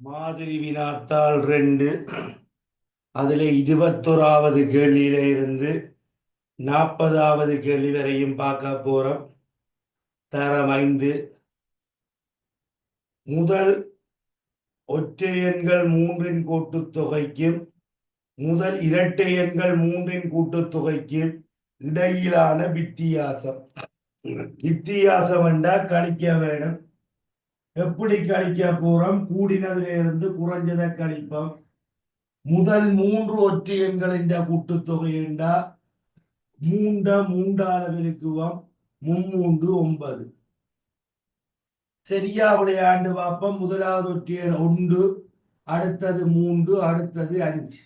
மாதிரி வினாத்தாள் ரெண்டு. அதில் இருபத்தொராவது கேள்வியில இருந்து நாற்பதாவது கேள்வி வரையும் பார்க்க போறோம். தரம் ஐந்து. முதல் ஒற்றை எண்கள் மூன்றின் கூட்டுத்தொகைக்கும் முதல் இரட்டை எண்கள் மூன்றின் கூட்டுத்தொகைக்கும் இடையிலான வித்தியாசம். வித்தியாசம் என்றால் கழிக்க வேணும். எப்படி கழிக்க போறோம்? கூடினதுல இருந்து குறைஞ்சதை கழிப்போம். முதல் மூன்று ஒற்றை எண்களின் கூட்டுத்தொகை மூண்ட மூண்டால விருக்குவோம் மும்மூன்று ஒன்பது. சரியா விளையாண்டு பார்ப்போம். முதலாவது ஒற்றை ஒன்று அடுத்தது மூன்று அடுத்தது அஞ்சு.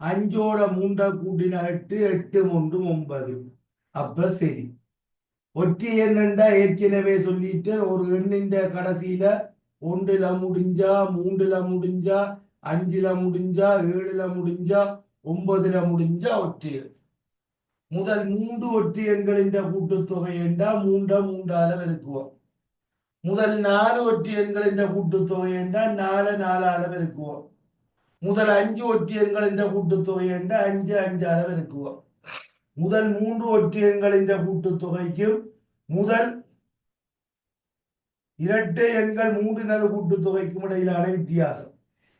அஞ்சோட மூண்ட கூட்டின எட்டு எட்டு மூன்று ஒன்பது. அப்ப சரி. ஒற்றி எண்ணண்டா ஏற்கனவே சொல்லிட்டு ஒரு எண்ணின் கடைசியில ஒன்றுல முடிஞ்சா மூன்றுல முடிஞ்சா அஞ்சுல முடிஞ்சா ஏழுல முடிஞ்சா ஒன்பதுல முடிஞ்சா ஒற்றி முதல் மூன்று ஒற்றி எண்களின் கூட்டுத்தொகை என்றா மூண்ட மூன்றால பெருக்குவோம். முதல் நாலு ஒற்றி எண்களின் கூட்டுத்தொகை என்றா நாலு நாலால பெருக்குவோம். முதல் அஞ்சு ஒற்றி எண்களின் கூட்டுத்தொகை என்றா அஞ்சு அஞ்சால பெருக்குவோம். முதல் மூன்று ஒற்றையங்களின் கூட்டுத்தொகைக்கும் முதல் இரட்டை எண்கள் மூன்றினது கூட்டுத்தொகைக்கும் இடையிலான வித்தியாசம்.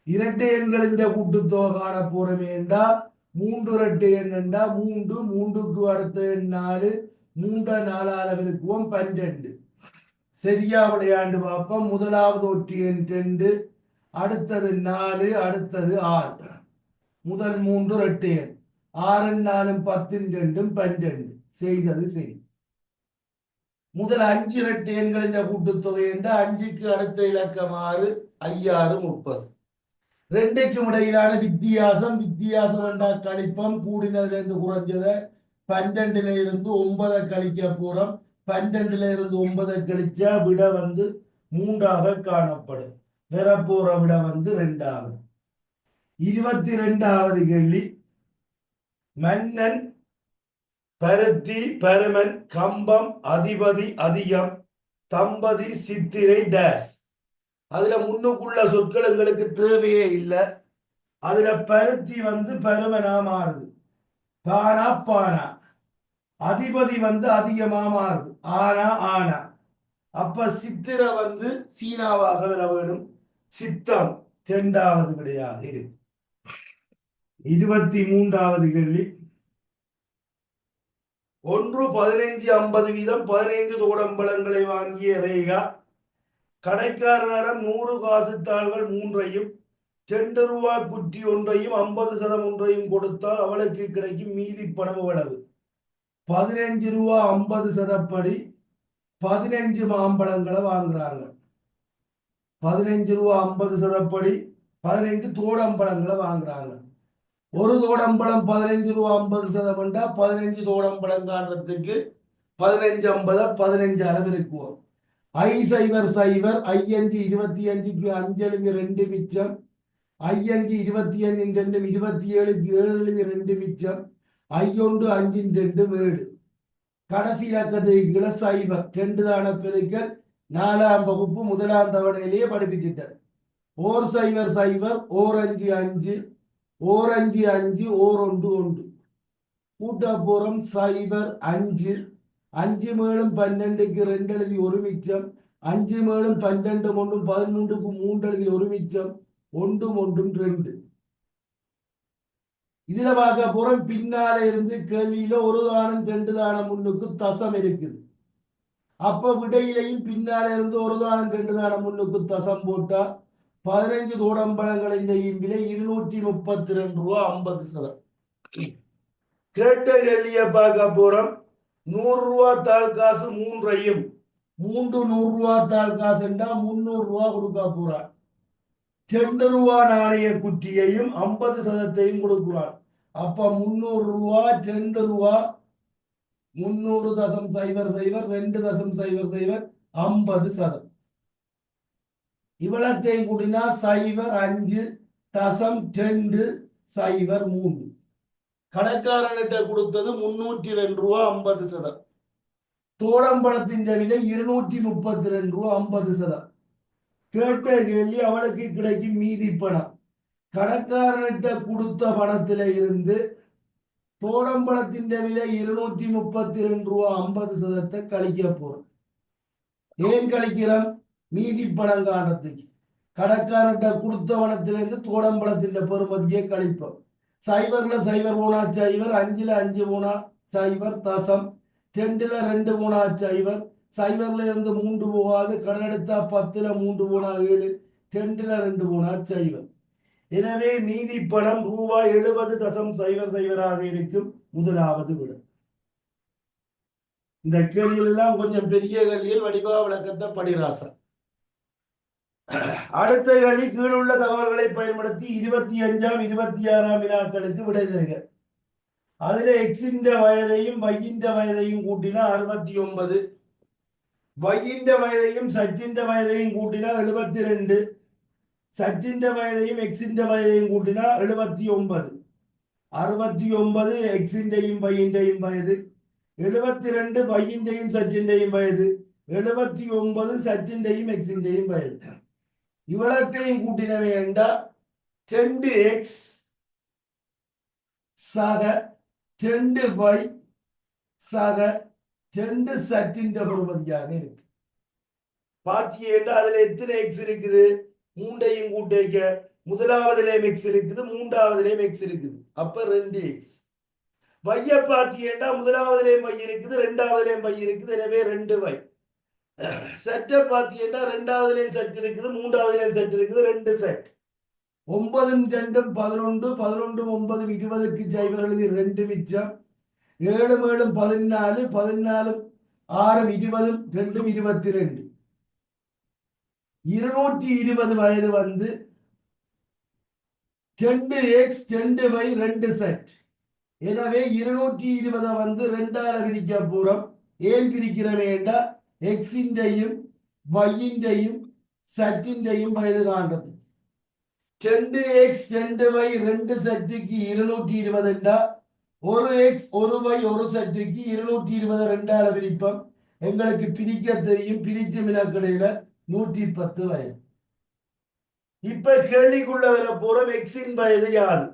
இரட்டை எண்களின் கூட்டுத்தொகை காண போறமே என்றா மூன்று இரட்டை எண் என்றா மூன்று மூன்றுக்கு அடுத்த எண் நாலு மூன்ற நாலால விருக்குவோம் பன்னிரண்டு. சரியா விளையாண்டு பார்ப்போம். முதலாவது ஒற்றி எண் ரெண்டு அடுத்தது நாலு அடுத்தது ஆறு. முதல் மூன்று இரட்டை எண். ஆறு நாலும் பத்தின் ரெண்டும் பன்னிரண்டு. செய்தது சரி முதல் அஞ்சு இரட்டை என்ற கூட்டுத்தொகை என்ற அஞ்சுக்கு அடுத்த இலக்கம் ஆறு ஐயாறு முப்பது. ரெண்டுக்கும் இடையிலான வித்தியாசம் வித்தியாசம் என்றால் கழிப்பம் கூடினதுலேருந்து குறைஞ்சதை பன்னெண்டுல இருந்து ஒன்பதை கழிக்க போறோம். பன்னெண்டுல இருந்து ஒன்பதை கழிச்சா விட வந்து மூன்றாக காணப்படும். பெறப்போற விட வந்து ரெண்டாவது. இருபத்தி ரெண்டாவது கேள்வி. மன்னன் பருத்தி பருமன் கம்பம் அதிபதி அதிகம் தம்பதி சித்திரை டேஸ். அதுல முன்னுக்குள்ள சொற்கள் எங்களுக்கு தேவையே இல்லை. அதுல பருத்தி வந்து பருமனா மாறுது. பானா பானா. அதிபதி வந்து அதிகமா மாறுது. ஆனா ஆனா. அப்ப சித்திர வந்து சீனாவாக வர வேணும் சித்தம் இரண்டாவது விடையாக இருக்கு. இருபத்தி மூன்றாவது கேள்வி. ஒன்று பதினைஞ்சு ஐம்பது வீதம் பதினைந்து தோடம்பழங்களை வாங்கிய ரேகா கடைக்காரரிடம் நூறு காசு தாள்கள் மூன்றையும் ரெண்டு ரூபாய் குட்டி ஒன்றையும் ஐம்பது சதம் ஒன்றையும் கொடுத்தால் அவளுக்கு கிடைக்கும் மீதி பணம் எவ்வளவு? பதினைஞ்சு ரூபா ஐம்பது சதப்படி பதினைஞ்சு மாம்பழங்களை வாங்குறாங்க. பதினைஞ்சு ரூபா ஐம்பது சதப்படி பதினைந்து தோடம்பழங்களை வாங்குறாங்க. ஒரு தோடம்பழம் பதினைஞ்சு ரூபா ஐம்பது சதம்ண்டா பதினைஞ்சு தோடம்பழம் காட்டுறதுக்கு பதினைஞ்சு ஐம்பதை பதினைஞ்சு அளவு இருக்குவோம். ஐ சைவர் சைவர் ஐயஞ்சு இருபத்தி அஞ்சுக்கு அஞ்சலுங்க ரெண்டு மிச்சம் ஐயஞ்சு இருபத்தி அஞ்சு ரெண்டும் இருபத்தி ஏழுக்கு ஏழுங்க ரெண்டு மிச்சம் ஐயொன்று அஞ்சின் ரெண்டு ஏழு. கடைசி இலக்கத்துக்கு சைவர் ரெண்டு தான பெருக்கள் நாலாம் வகுப்பு முதலாம் தவணையிலேயே படிப்பிச்சிட்டார் ஓர் சைவர் சைவர் ஓர் அஞ்சு அஞ்சு ஓர் அஞ்சு அஞ்சு ஓர் ஒன்று ஒன்று. கூட்டப்புறம் சைபர் அஞ்சு. அஞ்சு மேலும் பன்னெண்டுக்கு ரெண்டு எழுதி ஒரு மிச்சம். அஞ்சு மேலும் பன்னெண்டு ஒன்றும் பதிமூன்றுக்கு மூன்று எழுதி ஒரு மிச்சம். ஒன்றும் ஒன்றும் ரெண்டு. இதுல பார்க்க போறோம் பின்னால இருந்து கேள்வியில ஒரு தானம் ரெண்டு தானம் முன்னுக்கு தசம் இருக்குது. அப்ப விடையிலையும் பின்னால இருந்து ஒரு தானம் ரெண்டு தானம் முன்னுக்கு தசம் போட்டா பதினைஞ்சு தோடம்பழங்களின் விலை இருநூற்றி முப்பத்தி ரெண்டு ரூபா ஐம்பது சதம். கேட்ட கேள்விய பார்க்க போறோம் நூறு ரூபா தாள் காசு மூன்றையும். மூன்று நூறு ரூபா தாள் காசுண்டா முந்நூறு ரூபா கொடுக்க போறான். ரெண்டு ரூபா நாணய குட்டியையும் ஐம்பது சதத்தையும் கொடுக்குறான். அப்ப முந்நூறு ரூபா ரெண்டு ரூபா. முன்னூறு தசம் சைவர் சைவர் ரெண்டு தசம் சைவர் சைவர் ஐம்பது சதம். இவ்வளத்தையும் கூட்டினா சைவர் அஞ்சு தசம் ரெண்டு சைவர் மூன்று. கடைக்காரன்கிட்ட கொடுத்தது முன்னூற்றி ரெண்டு ரூபா ஐம்பது சதம். தோடம்பழத்தின் விலை இருநூற்றி முப்பத்தி ரெண்டு ரூபா ஐம்பது சதம். கேட்ட கேள்வி அவளுக்கு கிடைக்கும் மீதி பணம். கணக்காரன்கிட்ட கொடுத்த பணத்தில இருந்து தோடம்பழத்தின் விலை இருநூற்றி முப்பத்தி ரெண்டு ரூபா ஐம்பது சதத்தை கழிக்க போறோம். ஏன் கழிக்கிறோம்? மீதி பணம் காரணத்துக்கு. கடைக்காரன்ட்ட கொடுத்த பணத்திலிருந்து தோடம்பழத்தின் பெருமதியை கழிப்போம். சைபர்ல சைபர் போனா சைவர் அஞ்சுல அஞ்சு போனா சைவர் தசம். ரெண்டுல ரெண்டு போனா சைவர் சைவர்ல இருந்து மூன்று போகாது கடன் எடுத்தா பத்துல மூன்று போனா ஏழு ரெண்டுல ரெண்டு போனா சைவர். எனவே மீதி பணம் ரூபாய் எழுபது தசம் சைவர் சைவராக இருக்கும் முதலாவது விட. இந்த கேள்விகள் எல்லாம் கொஞ்சம் பெரிய கேள்வியில் வடிவா விளக்கத்தை படிராசன் அடுத்த கேள்வி கீழுள்ள தகவல்களை பயன்படுத்தி இருபத்தி அஞ்சாம் இருபத்தி ஆறாம் வினாக்களுக்கு விடை தருக. அதுல எக்ஸின்ற வயதையும் வையின்ற வயதையும் கூட்டினா அறுபத்தி ஒன்பது. வையின்ற வயதையும் சற்றின்ற வயதையும் கூட்டினா எழுபத்தி ரெண்டு. சற்றின்ற வயதையும் எக்ஸின்ற வயதையும் கூட்டினா எழுபத்தி ஒன்பது. அறுபத்தி ஒன்பது எக்ஸின்றையும் வையின்றையும் வயது. எழுபத்தி ரெண்டு வையின்றையும் சற்றின்றையும் வயது. எழுபத்தி ஒன்பது சற்றின்றையும் எக்ஸின்றையும் வயது. இவ்வளத்தையும் கூட்டினவை என்றால் ரெண்டு எக்ஸ் சக டென்டு ஒய் சக டென்டு சட்டின்ற பொறுமதியாக இருக்கு. பாத்தீங்கன்னா அதுல எத்தனை எக்ஸ் இருக்குது? மூண்டையும் கூட்டிக்க முதலாவதுலயும் எக்ஸ் இருக்குது மூன்றாவதுலயும் எக்ஸ் இருக்குது. அப்ப ரெண்டு எக்ஸ் வைய பாத்தீங்கன்னா முதலாவதுலயும் வை இருக்குது ரெண்டாவதுலயும் வை இருக்குது எனவே ரெண்டு வை செட்டை பார்த்தீங்கன்னா ரெண்டாவதுலேயும் செட் இருக்குது மூன்றாவதுலேயும் செட் இருக்குது ரெண்டு செட் ஒன்பதும் ரெண்டும் பதினொன்று பதினொன்றும் ஒன்பதும் இருபதுக்கு சைவர் எழுதி ரெண்டு மிச்சம். ஏழும் ஏழும் பதினாலு பதினாலும் ஆறும் இருபதும் ரெண்டும் இருபத்தி ரெண்டு இருநூற்றி இருபது வயது வந்து ரெண்டு எக்ஸ் ரெண்டு பை ரெண்டு செட் எனவே இருநூற்றி இருபதை வந்து ரெண்டால பிரிக்க பூரம் ஏன் பிரிக்கிற வேண்டாம் எக்ஸின்றையும் வையின்றையும் சட்டின்றையும் வயது காண்றது ரெண்டு எக்ஸ் ரெண்டு வை ரெண்டு செட்டுக்கு இருநூற்றி இருபதுண்டா ஒரு எக்ஸ் ஒரு வை ஒரு செட்டுக்கு இருநூற்றி இருபது ரெண்டால பிரிப்போம் எங்களுக்கு பிரிக்க தெரியும் பிரிச்சு மினக்கடையில நூற்றி பத்து வயது இப்ப கேள்விக்குள்ள வர போறோம் எக்ஸின் வயது யாரு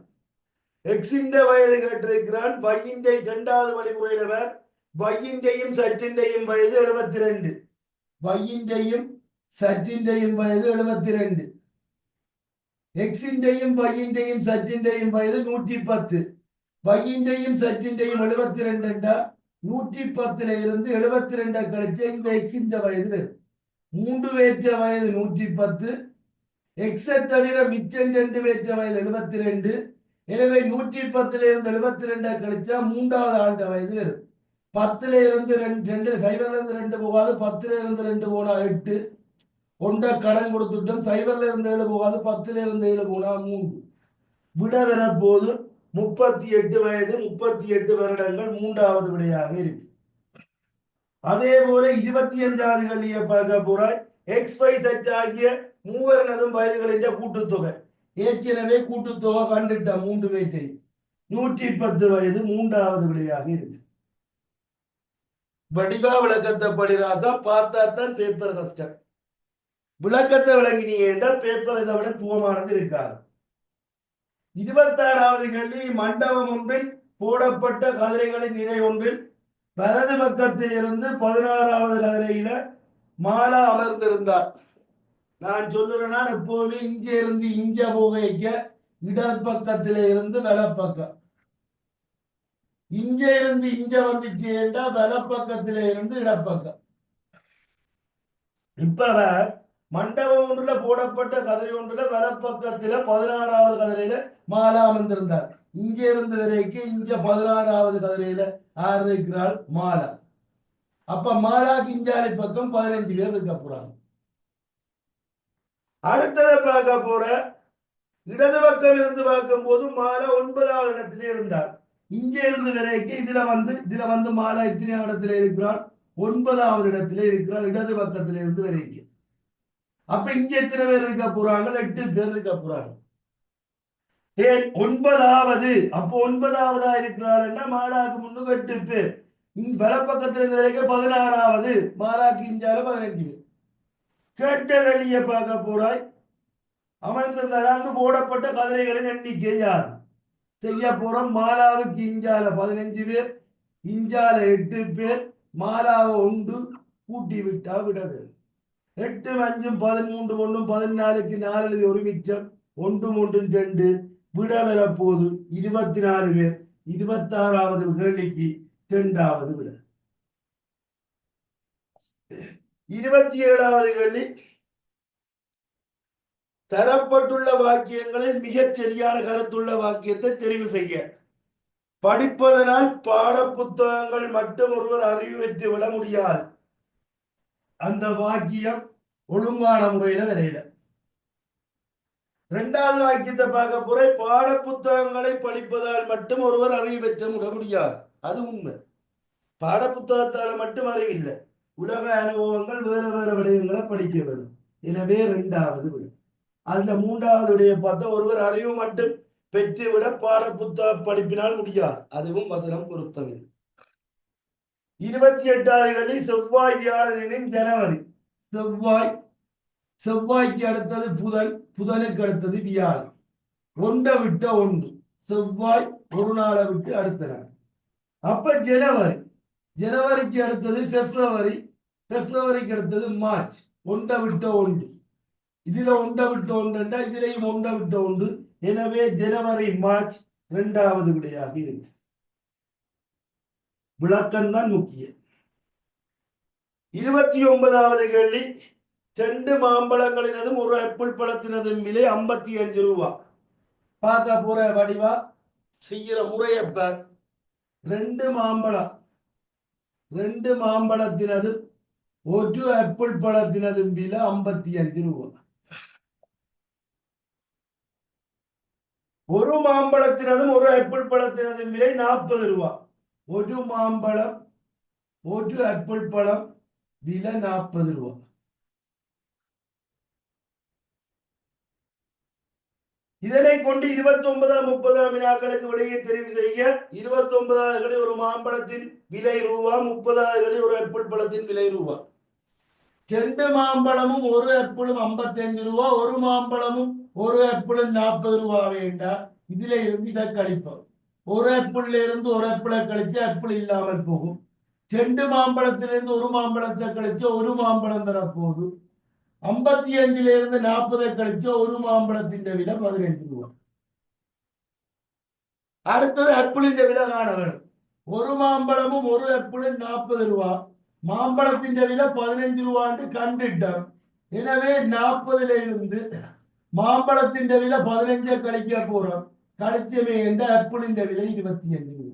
எக்ஸின் வயது கேட்டிருக்கிறான் வையின்றை இரண்டாவது வழிமுறையில வேர் வையின்றையும் சற்றின்றையும் வயது எழுபத்தி ரெண்டு வையின்றையும் சற்றின்றையும் வயது எழுபத்தி ரெண்டு எக்ஸின்றையும் வையின்றையும் சற்றின்றையும் வயது நூற்றி பத்து வையின்றையும் சற்றின்றையும் எழுபத்தி ரெண்டுண்டா நூற்றி பத்துல இருந்து எழுபத்தி ரெண்டா கழிச்சு இந்த எக்ஸின் வயது வரும். மூன்று வேற்ற வயது நூற்றி பத்து எக்ஸை தவிர மிச்சம் ரெண்டு வேற்ற வயது எழுபத்தி ரெண்டு எனவே நூற்றி பத்துல இருந்து எழுபத்தி ரெண்டா கழிச்சா மூன்றாவது ஆண்ட வயது வரும். பத்துல இருந்து ரெண்டு ரெண்டு சைபர்ல இருந்து ரெண்டு போகாது பத்துல இருந்து ரெண்டு போனா எட்டு. ஒன்றை கடன் கொடுத்துட்டோம் சைபர்ல இருந்து ஏழு போகாது பத்துல இருந்து ஏழு போனா மூன்று. விட வர போது முப்பத்தி எட்டு வயது முப்பத்தி எட்டு வருடங்கள் மூன்றாவது விடையாக இருக்கு. அதே போல இருபத்தி அஞ்சாவது கல்லிய பார்க்க போறாய் எக்ஸ் ஒய் செட் ஆகிய மூவரினதும் வயதுகளின் கூட்டுத்தொகை. ஏற்கனவே கூட்டுத்தொகை கண்டுட்ட மூன்று வேட்டை நூற்றி பத்து வயது மூன்றாவது விடையாக இருக்கு. வடிவா விளக்கத்தை படிராசா பார்த்தா தான் பேப்பர் கஷ்டம். விளக்கத்தை விளங்கினீங்கன்னா பேப்பர் இதை விட துவமானது இருக்காது. இருபத்தாறாவது கல்வி மண்டபம் ஒன்றில் போடப்பட்ட கதிரைகளின் நிலை ஒன்றில் வலது பக்கத்தில் இருந்து பதினாறாவது கதிரையில மாலா அமர்ந்திருந்தார். நான் சொல்லுறேன்னா எப்போதுமே இங்கே இருந்து இங்க இடர் இடப்பக்கத்தில இருந்து வலப்பக்கம். இங்க இருந்து இங்க வந்துச்சுட்டா வலப்பக்கத்துல இருந்து இடப்பக்கம். இப்ப மண்டபம் ஒன்றுல போடப்பட்ட கதிரை ஒன்றுல வலப்பக்கத்துல பதினாறாவது கதிரையில மாலா அமர்ந்திருந்தார். இங்க இருந்து வரைக்கும் இங்க பதினாறாவது கதிரையில ஆறு இருக்கிறாள்? மாலா. அப்ப மாலா கிஞ்சாலை பக்கம் பதினஞ்சு பேர் இருக்க போறாங்க. அடுத்ததை பார்க்க போற இடது பக்கம் இருந்து பார்க்கும் போது மாலா ஒன்பதாவது இடத்திலே இருந்தார். இங்கே இருந்து வரைக்கும் இதுல வந்து இதுல வந்து மாலா எத்தனையாவது இடத்துல இருக்கிறாள் ஒன்பதாவது இடத்துல இருக்கிறாள் இடது பக்கத்துல இருந்து வரைக்கும். அப்ப இங்க எத்தனை பேர் இருக்க போறாங்க எட்டு பேர் இருக்க போறாங்க ஒன்பதாவது. அப்போ ஒன்பதாவதா இருக்கிறாள்னா மாலாக்கு முன்னுக்கு எட்டு பேர். வல பக்கத்துல இருந்து வரைக்கும் பதினாறாவது. மாலாக்கு இஞ்சால பதினஞ்சு பேர். கேட்ட கல்வியை பார்க்க போறாய். அமைந்திருந்த போடப்பட்ட கதிரைகளின் எண்ணிக்கை யாரு செய்ய போறோம். மாலாவுக்கு இஞ்சால பதினஞ்சு பேர் இஞ்சால எட்டு பேர் மாலாவை உண்டு கூட்டி விட்டா விடது எட்டு அஞ்சும் பதிமூன்று ஒன்றும் பதினாலுக்கு நாலு எழுதி ஒரு மிச்சம் ஒன்று மூன்று ரெண்டு விட வரப்போது இருபத்தி நாலு பேர் இருபத்தாறாவது கேள்விக்கு இரண்டாவது விட. இருபத்தி ஏழாவது கேள்வி தரப்பட்டுள்ள வாக்கியங்களில் மிகச் சரியான கருத்துள்ள வாக்கியத்தை தெரிவு செய்ய. படிப்பதனால் பாட புத்தகங்கள் மட்டும் ஒருவர் அறிவித்து விட முடியாது. அந்த வாக்கியம் ஒழுங்கான முறையில வரையில. இரண்டாவது வாக்கியத்தை பார்க்க போற பாட புத்தகங்களை படிப்பதால் மட்டும் ஒருவர் அறிவு பெற்று விட முடியாது. அது உண்மை. பாட புத்தகத்தால் மட்டும் அறிவில்லை. உலக அனுபவங்கள் வேற வேற விடயங்களை படிக்க வேண்டும். எனவே இரண்டாவது அந்த மூன்றாவதுடைய மூன்றாவது பார்த்தா ஒருவர் அறிவு மட்டும் பெற்றுவிட பாட புத்த படிப்பினால் முடியாது. அதுவும் வசனம் பொருத்தமில்லை இருபத்தி எட்டாவது கேள்வி செவ்வாய் வியாழனின் ஜனவரி. செவ்வாய் செவ்வாய்க்கு அடுத்தது புதன் புதனுக்கு அடுத்தது வியாழன். ஒன்றை விட்ட ஒன்று. செவ்வாய் ஒரு நாளை விட்டு அடுத்த நாள். அப்ப ஜனவரி. ஜனவரிக்கு அடுத்தது பிப்ரவரி. பிப்ரவரிக்கு அடுத்தது மார்ச். ஒன்றை விட்ட ஒன்று. இதுல ஒன்றை விட்டு ஒன்றுண்டா இதுலயும் ஒன்றை விட்டு ஒன்று எனவே ஜனவரி மார்ச் இரண்டாவது விடையாக இருக்கு. விளக்கம்தான் முக்கியம். இருபத்தி ஒன்பதாவது கேள்வி. ரெண்டு மாம்பழங்களினதும் ஒரு ஆப்பிள் பழத்தினதும் விலை ஐம்பத்தி அஞ்சு ரூபா. பார்த்தா போற வடிவா? செய்யற முறையப்ப ரெண்டு மாம்பழம். ரெண்டு மாம்பழத்தினதும் ஒரு ஆப்பிள் பழத்தினதும் விலை ஐம்பத்தி அஞ்சு ரூபா. ஒரு மாம்பழத்தினதும் ஒரு ஆப்பிள் பழத்தினதும் விலை நாற்பது ரூபா ஒரு மாம்பழம் ஒரு ஆப்பிள் பழம் விலை நாற்பது ரூபா இதனை கொண்டு இருபத்தி ஒன்பதாம் முப்பதாம் வினாக்களுக்கு விடையை தெரிவு செய்ய இருபத்தி ஒன்பதாவது ஒரு மாம்பழத்தின் விலை ரூபா முப்பதாவது ஒரு ஆப்பிள் பழத்தின் விலை ரூபா ரெண்டு மாம்பழமும் ஒரு ஆப்பிளும் ஐம்பத்தஞ்சு ரூபா ஒரு மாம்பழமும் ஒரு ஆப்பிளும் நாற்பது ரூபா வேண்டா. இதுல இருந்து இதை கழிப்போம். ஒரு ஆப்பிள்ல இருந்து ஒரு ஆப்பிளை கழிச்சு ஆப்பிள் இல்லாமல் போகும். ரெண்டு மாம்பழத்திலிருந்து ஒரு மாம்பழத்தை கழிச்சு ஒரு மாம்பழம் தரப்போகுது. ஐம்பத்தி அஞ்சுல இருந்து நாற்பதை கழிச்ச ஒரு மாம்பழத்தின் விலை பதினைஞ்சு ரூபா. அடுத்தது ஆப்பிளின் விலை காண வேணும். ஒரு மாம்பழமும் ஒரு ஆப்பிளும் நாற்பது ரூபா. மாம்பழத்தின் விலை பதினைஞ்சு ரூபான்னு கண்டுட்டோம். எனவே நாற்பதுல இருந்து மாம்பழத்தின் விலை பதினஞ்சை கழிக்க போறோம். கழிச்சமே என்ற ஆப்பிளின் விலை இருபத்தி அஞ்சு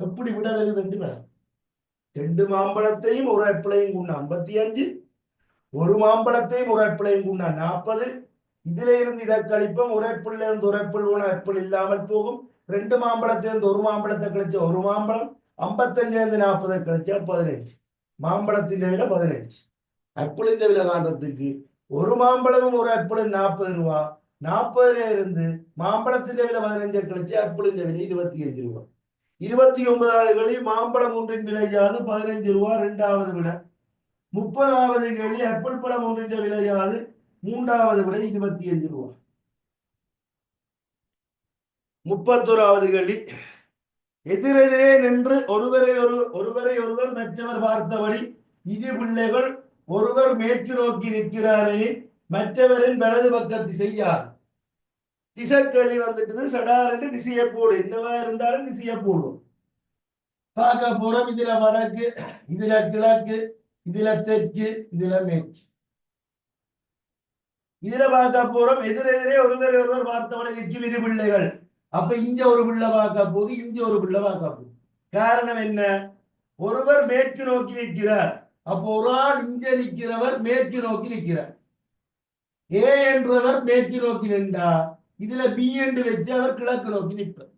எப்படி விட வருது ரெண்டு மாம்பழத்தையும் ஒரு ஆப்பிளையும் கொண்டு ஐம்பத்தி அஞ்சு ஒரு மாம்பழத்தையும் ஒரு ஆப்பிளையும் கொண்டா நாற்பது இதுல இருந்து இதை கழிப்போம். ஒரு ஆப்பிள்ல இருந்து ஒரு ஆப்பிள் போன ஆப்பிள் இல்லாமல் போகும். ரெண்டு மாம்பழத்திலிருந்து ஒரு மாம்பழத்தை கழிச்ச ஒரு மாம்பழம் ஐம்பத்தஞ்சுல நாற்பது நாற்பதை கழிச்சா பதினஞ்சு. மாம்பழத்தின் விலை பதினஞ்சு. ஆப்பிளின் விலை காண்றதுக்கு ஒரு மாம்பழமும் ஒரு ஆப்பிளும் நாற்பது ரூபா. நாற்பதுல இருந்து மாம்பழத்தின் விலை பதினஞ்சு கழிச்சு ஆப்பிளின் விலை இருபத்தி அஞ்சு ரூபா. இருபத்தி ஒன்பதாவது களி மாம்பழம் ஒன்றின் விலையாவது பதினஞ்சு ரூபா? ரெண்டாவது விலை. முப்பதாவது கழி ஆப்பிள் பழம் ஒன்றின் விலையாவது மூன்றாவது விலை இருபத்தி அஞ்சு ரூபா. முப்பத்தோராவது கழி எதிரெதிரே நின்று ஒருவரை ஒரு ஒருவரை ஒருவர் மற்றவர் பார்த்தபடி இரு பிள்ளைகள் ஒருவர் மேற்கு நோக்கி நிற்கிறாரெனில் மற்றவரின் வலது பக்க திசை யார் வந்துட்டு சடாரென்று திசையை போடு. என்னவா இருந்தாலும் திசையை போடும் பார்க்க போறோம் இதுல வடக்கு இதுல கிழக்கு இதுல தெற்கு இதுல மேற்கு. இதுல பார்க்க போறோம் எதிரெதிரே ஒருவர் ஒருவர் பார்த்தவனை நிற்கும் இரு பிள்ளைகள். அப்ப இங்க ஒரு பிள்ளை பார்க்க போகுது இங்க ஒரு பிள்ளை பார்க்க போகுது. காரணம் என்ன? ஒருவர் மேற்கு நோக்கி நிற்கிறார். அப்போ ஒரு ஆள் இங்க நிற்கிறவர் மேற்கு நோக்கி நிற்கிறார். ஏ என்றவர் மேற்கு நோக்கி நின்றா இதுல பி என்று வச்சு அவர் கிழக்கு நோக்கி நிற்பார்.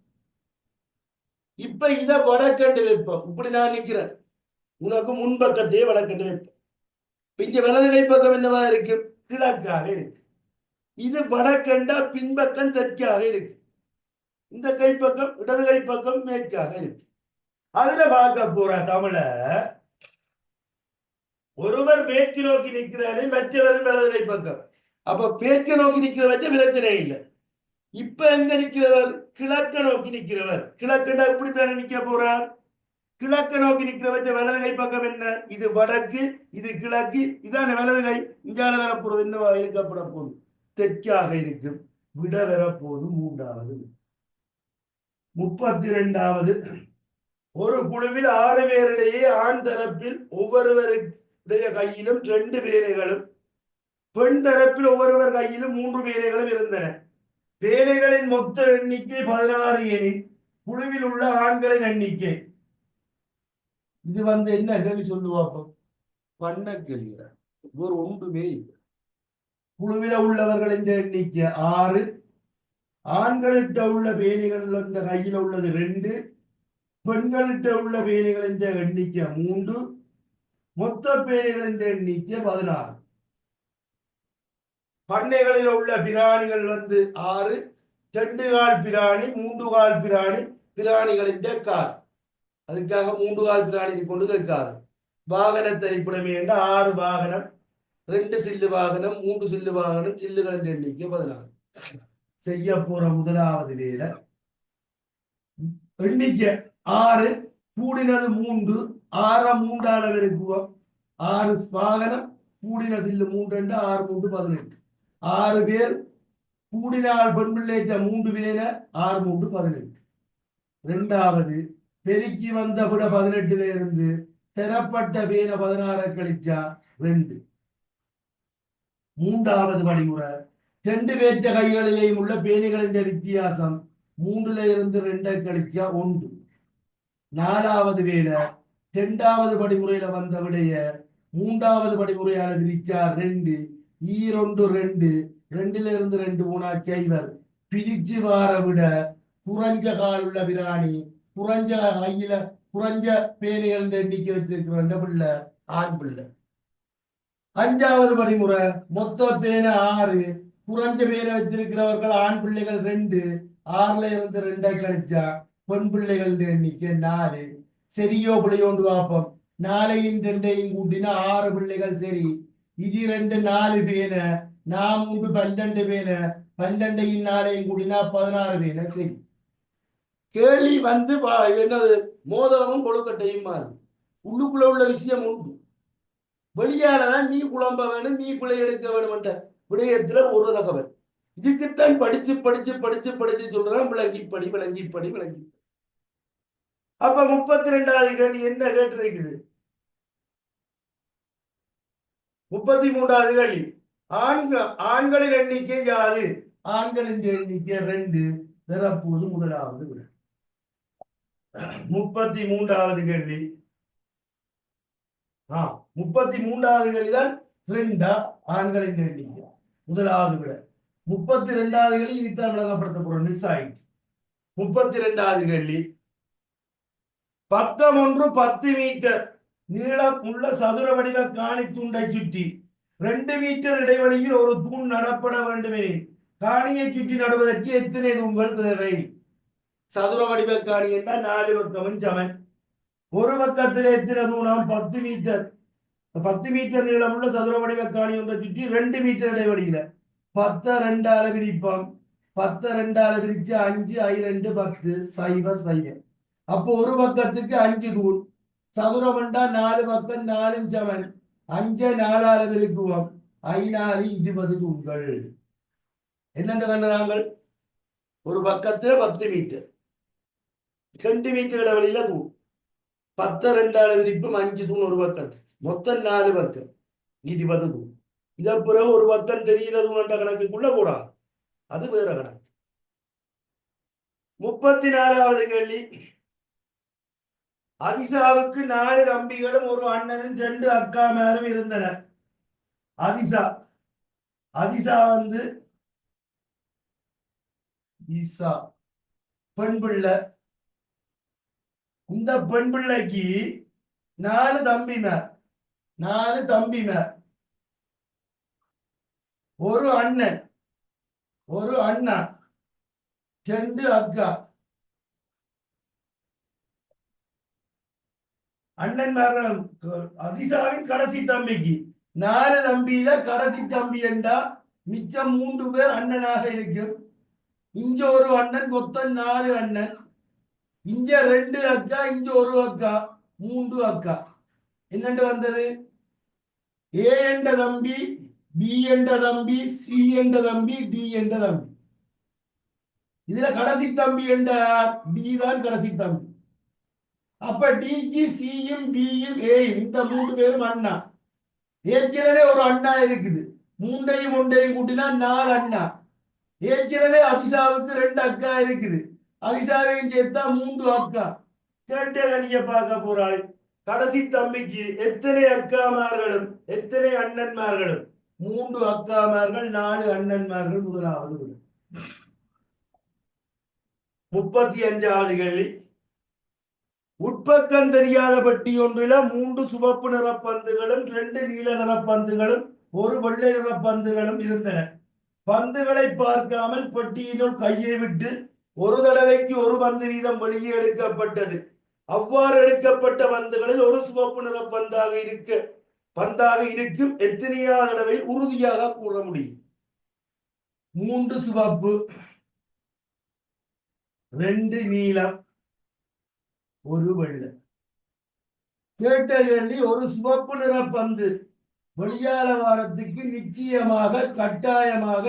இப்ப இத வடக்கண்டு வைப்போம். இப்படி நான் நிக்கிறேன் உனக்கு முன்பக்கத்தையே வடக்கண்டு வைப்பேன் இங்க வலது கைப்பக்கம் என்னவா இருக்கு? கிழக்காக இருக்கு. இது வடக்கண்டா பின்பக்கம் தெற்காக இருக்கு. இந்த கைப்பக்கம் இடது கைப்பக்கம் மேற்காக இருக்கு. அதுல பார்க்க போற தமிழ. ஒருவர் மேற்கு நோக்கி நிற்கிறாரு மற்றவர் இடது கை பக்கம் அப்ப மேற்கு நோக்கி நிற்கிறவற்ற பிரச்சனை இல்லை. இப்ப எங்க நிற்கிறவர்? கிழக்க நோக்கி நிற்கிறவர். கிழக்குண்டா இப்படித்தானே நிக்க போறார்? கிழக்க நோக்கி நிற்கிறவற்ற வலது கை பக்கம் என்ன? இது வடக்கு இது கிழக்கு இதான வலது கை. இங்கால வரப்போறது இன்னும் இருக்கப்பட போகுது. தெற்காக இருக்கும். விட வரப்போது மூன்றாவது முப்பத்தி ரெண்டாவது ஒரு குழுவில் ஆறு பேரிடையே ஆண் தரப்பில் ஒவ்வொருவருடைய கையிலும் ரெண்டு பேனைகளும் பெண் தரப்பில் ஒவ்வொருவர் கையிலும் மூன்று பேனைகளும் இருந்தன. பேனைகளின் மொத்த எண்ணிக்கை பதினாறு எனில் குழுவில் உள்ள ஆண்களின் எண்ணிக்கை. இது வந்து என்ன கேள்வி சொல்லுவாப்ப பண்ண கேள்விடா. ஒரு ஒன்றுமே இல்லை. குழுவில உள்ளவர்களின் எண்ணிக்கை ஆறு ஆண்கள்கிட்ட உள்ள பேணிகள் என்ற கையில் உள்ளது ரெண்டு பெண்கள்கிட்ட உள்ள பேணிகளின் எண்ணிக்கை மூன்று மொத்த பேணிகளின் எண்ணிக்கை பதினாறு. பண்ணைகளில் உள்ள பிராணிகள் வந்து ஆறு ரெண்டு கால் பிராணி மூன்று கால் பிராணி பிராணிகளின் கால். அதுக்காக மூன்று கால் பிராணி கொண்டு கேட்காது வாகன தரிப்பிடமே என்ற ஆறு வாகனம் ரெண்டு சில்லு வாகனம் மூன்று சில்லு வாகனம் சில்லுகளின் எண்ணிக்கை பதினாறு. செய்ய போற முதலாவது வேலை எண்ணிக்கை ஆறு கூடினது மூன்று ஆற மூன்றால பெருக்குவோம் ஆறு வாகனம் கூடின சில்லு மூன்று ரெண்டு ஆறு மூன்று பதினெட்டு. ஆறு பேர் கூடினால் பெண் பிள்ளைகிட்ட மூன்று பேர ஆறு மூன்று பதினெட்டு. ரெண்டாவது பெருக்கி வந்த விட பதினெட்டுல இருந்து பெறப்பட்ட பேர பதினாறு கழிச்சா ரெண்டு. மூன்றாவது படிமுறை ரெண்டு பேற்ற கைகளிலேயும் உள்ள பேணிகளின் வித்தியாசம் மூன்றுல இருந்து ரெண்டை கழிச்சா ஒன்று நாலாவது வேலை ரெண்டாவது படிமுறையில வந்த விடைய மூன்றாவது படிமுறையால பிரிச்சா ரெண்டு ஈரொன்று ரெண்டு ரெண்டுல இருந்து ரெண்டு மூணா செய்வர் பிரிச்சு வார விட குறைஞ்ச கால் உள்ள பிராணி குறைஞ்ச கையில குறைஞ்ச பேணிகள் எண்ணிக்கை வச்சிருக்கிற ரெண்டு பிள்ளை ஆண் பிள்ளை அஞ்சாவது படிமுறை மொத்த பேனை ஆறு குறைஞ்ச பேரை வச்சிருக்கிறவர்கள் ஆண் பிள்ளைகள் ரெண்டு ஆறுல இருந்து ரெண்டை கழிச்சா பெண் பிள்ளைகள் எண்ணிக்கை நாலு. சரியோ பிள்ளையோண்டு பார்ப்போம். நாளையும் ரெண்டையும் கூட்டினா ஆறு பிள்ளைகள் சரி. இது ரெண்டு நாலு பேனை நான் மூன்று பன்னெண்டு பேனை பன்னெண்டையும் நாளையும் கூட்டினா பதினாறு பேனை சரி. கேள்வி வந்து என்னது? மோதகமும் கொழுக்கட்டையும் மாறு. உள்ளுக்குள்ள உள்ள விஷயம் உண்டு. வெளியாலதான் நீ குழம்ப வேணும் நீ பிள்ளை எடுக்க வேணும்ன்ற விடயத்துல ஒரு தகவல். இதுக்குத்தான் படிச்சு படிச்சு படிச்சு படிச்சு சொல்றான். விளங்கி படி விளங்கி படி விளங்கி. அப்ப முப்பத்தி ரெண்டாவது கேள்வி என்ன கேட்டிருக்குது? முப்பத்தி மூன்றாவது கேள்வி. ஆண்கள் ஆண்களின் எண்ணிக்கை யாரு? ஆண்களின் எண்ணிக்கை ரெண்டு. நிரப்புவது முதலாவது விட. முப்பத்தி மூன்றாவது கேள்வி. ஆ முப்பத்தி மூன்றாவது கேள்விதான் ரெண்டா? ஆண்களின் எண்ணிக்கை. முதலாவது விட. முப்பத்தி ரெண்டாவது கேள்வி இதுதான் விளக்கப்படுத்த போறோம் மிஸ் ஆயிட்டு. முப்பத்தி ரெண்டாவது கேள்வி பக்கம் ஒன்று பத்து மீட்டர் நீளம் உள்ள சதுர வடிவ காணி துண்டை சுற்றி ரெண்டு மீட்டர் இடைவெளியில் ஒரு தூண் நடப்பட வேண்டுமே காணியை சுற்றி நடுவதற்கு எத்தனை உங்கள் தேவை? சதுர வடிவ காணி என்றால் நாலு பக்கமும் சமன். ஒரு பக்கத்தில் எத்தனை தூணம்? பத்து மீட்டர். பத்து மீட்டர் நீளமுள்ள சதுர வடிவ காணி ஒன்றை சுற்றி ரெண்டு மீட்டர் இடைவெளியில. பத்த ரெண்டால பிரிப்போம். பத்த ரெண்டால பிரிச்சு அஞ்சு ஐ ரெண்டு பத்து சைபர் சைபர். அப்போ ஒரு பக்கத்துக்கு அஞ்சு தூண் சதுரமண்டா நாலு பக்கம் நாலும் சமன் அஞ்சு நாலால ஐ நாலு இருபது தூண்கள் என்னென்ன கண்டுறாங்கள் ஒரு பக்கத்துல பத்து மீட்டர். ரெண்டு மீட்டர் இடைவெளியில தூண் பத்து ரெண்டால விரிப்பும் அஞ்சு தூண் ஒரு பக்கத்துக்கு மொத்தம் நாலு பக்கம் இருபது தூண். இதை பிறகு ஒரு பக்கம் தெரிகிற தூண்ட கணக்குக்குள்ள கூடாது அது வேற கணக்கு. முப்பத்தி நாலாவது கேள்வி. அதிசாவுக்கு நாலு தம்பிகளும் ஒரு அண்ணனும் ரெண்டு அக்காமாரும் இருந்தன. அதிசா அதிசா வந்து ஈசா பெண் பிள்ளை இந்த பெண் பிள்ளைக்கு நாலு தம்பிமார் நாலு தம்பிமார் ஒரு அண்ணன் ஒரு அண்ணா ரெண்டு அக்கா. அண்ணன் அதிசாவின் கடைசி தம்பிக்கு நாலு தம்பியில கடைசி தம்பி என்றா மிச்சம் மூன்று பேர் அண்ணனாக இருக்கும். இங்க ஒரு அண்ணன் மொத்தம் நாலு அண்ணன். இங்க ரெண்டு அக்கா இங்க ஒரு அக்கா மூன்று அக்கா. என்னண்டு வந்தது? ஏ என்ற தம்பி பி என்ற தம்பி சி என்ற தம்பி டி என்ற தம்பி. இதுல கடைசி தம்பி என்ற டி தான் கடைசி தம்பி. அப்ப டிக்கு சியும் பியும் ஏயும் இந்த மூன்று பேரும் அண்ணா. ஏற்கனவே ஒரு அண்ணா இருக்குது. மூண்டையும் ஒன்றையும் கூட்டினா நாலு அண்ணா. ஏற்கனவே அதிசாவுக்கு ரெண்டு அக்கா இருக்குது. அதிசாவையும் சேர்த்தா மூன்று அக்கா. கேட்ட கணிய பார்க்க போறாள் கடைசி தம்பிக்கு எத்தனை அக்காமார்களும் எத்தனை அண்ணன்மார்களும்? மூன்று அக்காமார்கள் நாலு அண்ணன்மார்கள் முதலாவது முப்பத்தி அஞ்சாவது கேள்வி. உட்பக்கம் தெரியாத பெட்டி ஒன்றில மூன்று சுவப்பு நிற பந்துகளும் ரெண்டு நீல நிற பந்துகளும் ஒரு வெள்ளை நிற பந்துகளும் இருந்தன. பந்துகளை பார்க்காமல் பெட்டியினுள் கையை விட்டு ஒரு தடவைக்கு ஒரு பந்து வீதம் வெளியே எடுக்கப்பட்டது. அவ்வாறு எடுக்கப்பட்ட பந்துகளில் ஒரு சிவப்பு நிற பந்தாக இருக்க பந்தாக இருக்கும் எத்தனையாவது தடவை உறுதியாக கூற முடியும்? மூன்று சிவப்பு ரெண்டு நீளம் ஒரு வெள்ளை. கேட்ட கேள்வி ஒரு சிவப்பு நிற பந்து வெளியால வாரத்துக்கு நிச்சயமாக கட்டாயமாக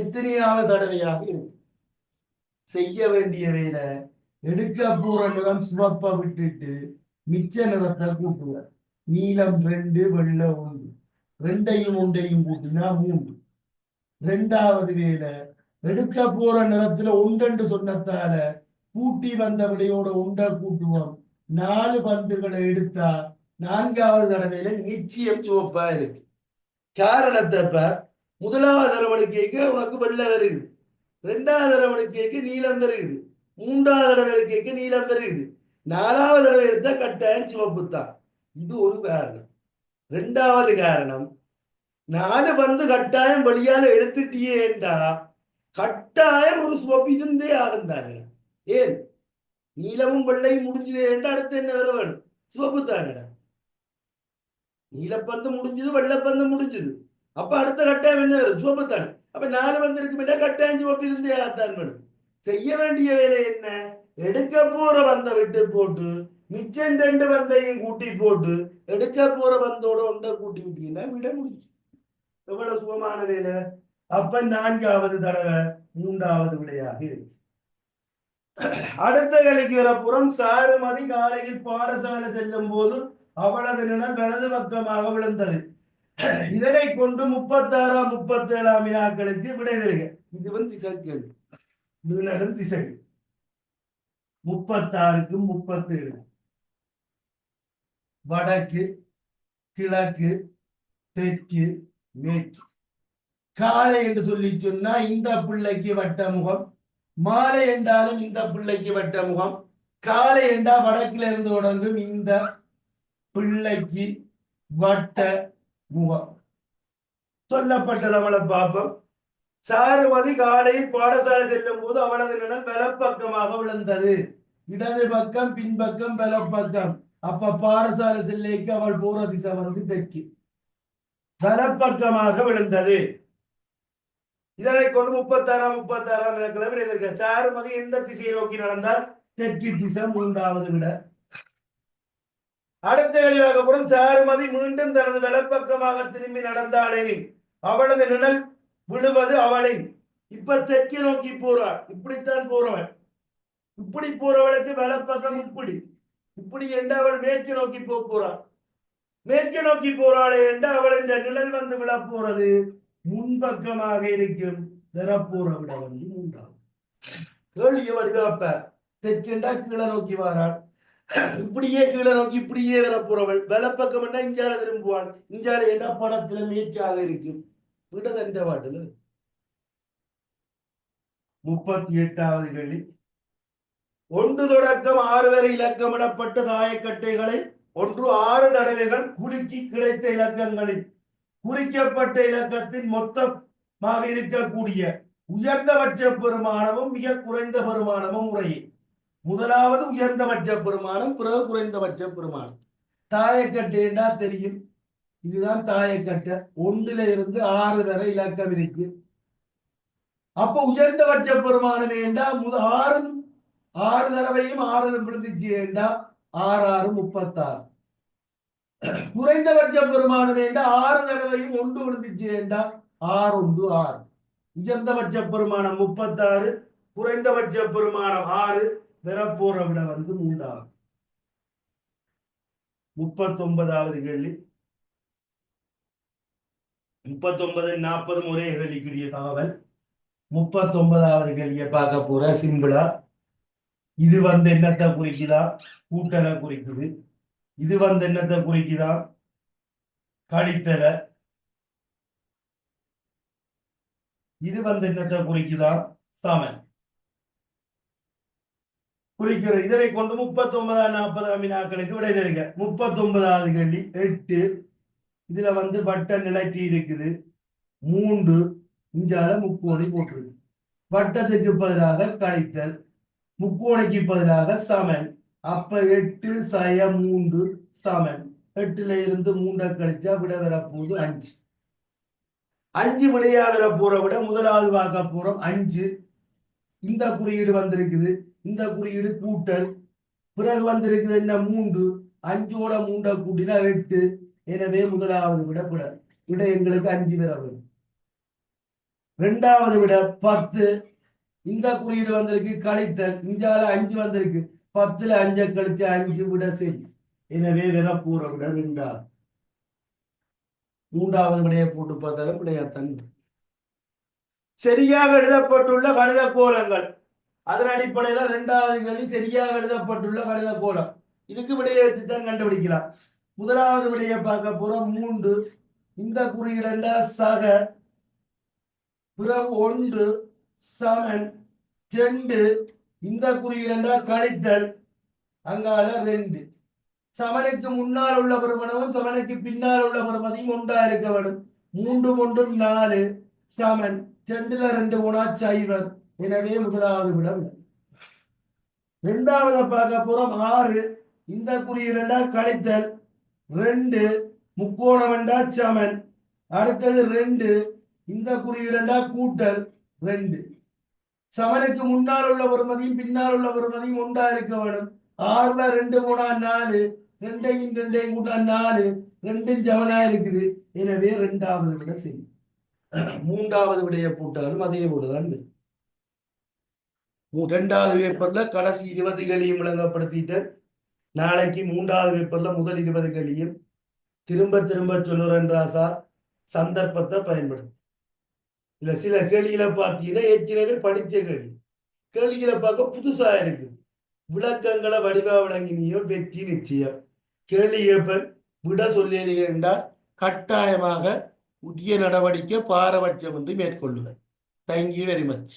எத்தனையாவது தடவையாக இருக்கும்? செய்ய வேண்டிய வேலை. எடுக்க போற நிறம் சிவப்பை விட்டுட்டு மிச்ச நிறத்தை கூட்டுவார் நீலம் ரெண்டு வெள்ளை ஒன்று. ரெண்டையும் ஒன்றையும் கூட்டினா மூன்று. ரெண்டாவது வேலை எடுக்க போற நிறத்துல ஒன்றென்று சொன்னதால கூட்டி வந்த விடையோட ஒன்றை கூட்டுவோம். நாலு பந்துகளை எடுத்தா நான்காவது தடவையில நிச்சயம் சிவப்பா இருக்கு. காரணத்தை முதலாவது தடவை கேட்க உனக்கு வெள்ளை வருது. ரெண்டாவது தடவை கேட்க நீளம் பெருகுது. மூன்றாவது தடவை கேட்க நீளம் பெருகுது. நாலாவது தடவை எடுத்தா கட்டாயம் சிவப்பு தான். இது ஒரு காரணம். ரெண்டாவது காரணம் நாலு பந்து கட்டாயம் வழியால எடுத்துட்டியேண்டா கட்டாயம் ஒரு சிவப்பு இருந்தே ஆகுந்தாங்க ஏன்? நீளமும் வெள்ளையும் முடிஞ்சதேண்டா அடுத்து என்ன வர வேணும்? சிவப்பு தானடா. நீலப்பந்து முடிஞ்சது வெள்ளப்பந்து முடிஞ்சது. அப்ப அடுத்த கட்டாயம் என்ன வரும்? சிவப்பு தானே. அப்ப நாலு பந்து இருக்கு கட்டாயம் சிவப்பு இருந்தே வேணும் செய்ய வேண்டிய வேலை என்ன? எடுக்க போற பந்தை விட்டு போட்டு மிச்சம் ரெண்டு பந்தையும் கூட்டி போட்டு எடுக்க போற பந்தோட ஒன்றை கூட்டி விட்டீங்கன்னா விட முடிஞ்சு. எவ்வளவு சுகமான வேலை? அப்ப நான்காவது தடவை மூன்றாவது விடையாக இருக்கு. அடுத்த கலைக்கு புறம் சாருமதி காலையில் பாடசாலை செல்லும் போது அவளது நிலம் வலது பக்கமாக விழுந்தது. இதனை கொண்டு முப்பத்தாறாம் முப்பத்தி ஏழாம் வினாக்களுக்கு விடை தருக. இது வந்து திசை கேள்வி. இது திசை. முப்பத்தாறுக்கு முப்பத்தேழு. வடக்கு கிழக்கு தெற்கு மேற்கு. காலை என்று சொல்லி சொன்னா இந்த பிள்ளைக்கு வட்ட முகம் மாலை என்றாலும் இந்த பிள்ளைக்கு வட்ட முகம் காலை என்றா வடக்கில இருந்து தொடங்கும் இந்த பிள்ளைக்கு வட்ட முகம். சொல்லப்பட்டது அவளை பார்ப்போம் சாருமதி காலையில் பாடசாலை செல்லும் போது அவளது நிழல் வலப்பக்கமாக விழுந்தது. இடது பக்கம் பின்பக்கம் வலப்பக்கம் அப்ப பாடசாலை செல்லைக்கு அவள் போற திசை வந்து தெற்கு. வலப்பக்கமாக விழுந்தது. இதனை கொண்டு முப்பத்தாறாம் முப்பத்தாறாம் கிழமை எதிர்க்க. சாருமதி எந்த திசையை நோக்கி நடந்தால்? தெற்கு திசை மூன்றாவது விட அடுத்த எளிவாகப்படும் சாருமதி மீண்டும் தனது வலப்பக்கமாக திரும்பி நடந்தாளெனின் அவளது நிழல் விழுவது அவளின். இப்ப தெற்கு நோக்கி போறாள். இப்படித்தான் போறவள் இப்படி போறவளுக்கு வலப்பக்கம் இப்படி. இப்படி என்று அவள் மேற்கு நோக்கி போக போறாள். மேற்கு நோக்கி போறாளே என்று அவள் இந்த நிழல் வந்து விழப் போறது. முன்பக்கமாக இருக்கும். நிறப்போற விட வந்து மூன்றாவது கேள்வியை வடிவப்ப தெற்கெண்டா கீழே நோக்கி வாராள். இப்படியே கீழே நோக்கி இப்படியே வரப்போறவள். வலப்பக்கம் என்றா இஞ்சால திரும்புவாள் இஞ்சால என்ன படத்துல மேற்காக இருக்கும். விடதண்ட பாட்டுல முப்பத்தி எட்டாவது கேள்வி. ஒன்று தொடக்கம் ஆறு வரை இலக்கமிடப்பட்ட தாயக்கட்டைகளை ஒன்று ஆறு தடவைகள் குலுக்கி கிடைத்த இலக்கங்களில் குறிக்கப்பட்ட இலக்கத்தின் மொத்தமாக இருக்கக்கூடிய உயர்ந்தபட்ச பெருமானமும் மிக குறைந்த பெருமானமும் முறையே முதலாவது உயர்ந்தபட்ச பெருமானம் பிறகு குறைந்தபட்ச பெருமானம். தாயக்கட்டுன்னா தெரியும்? இதுதான் தாயக்கட்டை. ஒன்றுல இருந்து ஆறு வரை இலக்கம் இருக்கு. அப்போ உயர்ந்தபட்ச பெருமானம் ஏண்டா? முத ஆறு ஆறு தடவையும் ஆறு விழுந்துச்சு ஏண்டா? ஆறு ஆறு முப்பத்தாறு. குறைந்தபட்ச பெருமானம் ஏண்டா? ஆறு தடவையும் ஒன்று விழுந்துச்சு ஏண்டா? ஆறு ஒன்று ஆறு. உயர்ந்தபட்ச பெருமானம் முப்பத்தாறு குறைந்தபட்ச பெருமானம் ஆறு பிறப்போரை விட வந்து மூன்றாவது முப்பத்தொன்பதாவது கேள்வி. முப்பத்தொன்பது நாற்பது ஒரே கேள்விக்குரிய தகவல். முப்பத்தொன்பதாவது கேள்வியை பார்க்க போற சிம்பிளா இது வந்து என்னத்தை குறிக்குதா? கூட்டலை குறிக்குது. இது வந்து என்னத்தை குறிக்குதா? கழித்தலை. இது வந்து என்னத்தை குறிக்குதா? சமன். குறிக்கிற இதனை கொண்டு முப்பத்தி ஒன்பதாம் நாற்பதாம் வினாக்களுக்கு விடை தருக. முப்பத்தி ஒன்பதாவது கேள்வி. எட்டு. இதுல வந்து வட்ட நிலட்டி இருக்குது. மூன்று. இஞ்சால முக்கோணி போட்டிருக்கு. வட்டத்துக்கு பதிலாக கழித்தல். முக்கோணிக்கு பதிலாக சமன். அப்ப எட்டு சய மூன்று சமன். எட்டுல இருந்து மூன்றை கழிச்சா விட வரப்போகுது அஞ்சு. அஞ்சு விடையா போற விட முதலாவது வாக்க போறோம் அஞ்சு. இந்த குறியீடு வந்திருக்குது இந்த குறியீடு கூட்டல். பிறகு வந்திருக்குது என்ன? மூன்று. அஞ்சோட மூண்டை கூட்டினா எட்டு. எனவே முதலாவது விட விட விட எங்களுக்கு அஞ்சு வர வரும் ரெண்டாவது விட பத்து. இந்த குறியீடு வந்திருக்கு கழித்தல். இஞ்சால அஞ்சு வந்திருக்கு. பத்துல அஞ்சை கழிச்சு அஞ்சு விட சரி. எனவே வரப்போற விட ரெண்டாவது. மூன்றாவது விடையை போட்டு பார்த்தாலும் விடையாத்தான் சரியாக எழுதப்பட்டுள்ள கணித கோலங்கள் அதன் அடிப்படையில இரண்டாவது கேள்வி சரியாக எழுதப்பட்டுள்ள கணித கோலம் இதுக்கு விடையை வச்சுதான் கண்டுபிடிக்கலாம். முதலாவது விடையை பார்க்க போறோம். மூன்று. இந்த குறியீட சக. பிறகு ஒன்று. சமன். ரெண்டு இந்த குறியீடா கழித்தல். அங்கால ரெண்டு. சமனுக்கு முன்னால் உள்ள பெருமனவும் சமனுக்கு பின்னால் உள்ள பெருமதியும் ஒன்றா இருக்க வேண்டும். மூன்று ஒன்றும் நாலு. சமன். ரெண்டுல ரெண்டு போனா சைவர் எனவே முதலாவது விடம் இரண்டாவது பார்க்க போறோம் ஆறு இந்த குறியீடுண்டா கழித்தல் ரெண்டு முக்கோணம் என்றா சமன் அடுத்தது ரெண்டு இந்த குறியீடுண்டா கூட்டல் ரெண்டு சமனுக்கு முன்னால் உள்ள பெருமதியும் பின்னால் உள்ள பெருமதியும் ஒன்றா இருக்க வேணும் ஆறுல ரெண்டு மூணா நாலு ரெண்டையும் ரெண்டையும் கூட்டா நாலு ரெண்டும் சமனா இருக்குது எனவே ரெண்டாவது விட செய்யும் மூன்றாவது விடைய போட்டாலும் அதே போலதான் ரெண்டாவது பேப்பர்ல கடைசி இருபது கழியும் விளங்கப்படுத்திட்டு நாளைக்கு மூன்றாவது பேப்பர்ல முதல் இருபது கழியும் திரும்ப திரும்ப சொல்லுறேன் சந்தர்ப்பத்தை பயன்படுத்து. இல்ல சில கேள்விகளை பார்த்தீங்கன்னா ஏற்கனவே படித்த கேள்வி. கேள்விகளை பார்க்க புதுசா இருக்கு. விளக்கங்களை வடிவா வழங்கினியோ வெற்றி நிச்சயம். கேள்வி கேப்பன் விட சொல்லியது என்றால் கட்டாயமாக உரிய நடவடிக்கை பாரபட்சம் என்று மேற்கொள்ளுங்கள் தேங்க்யூ வெரி மச்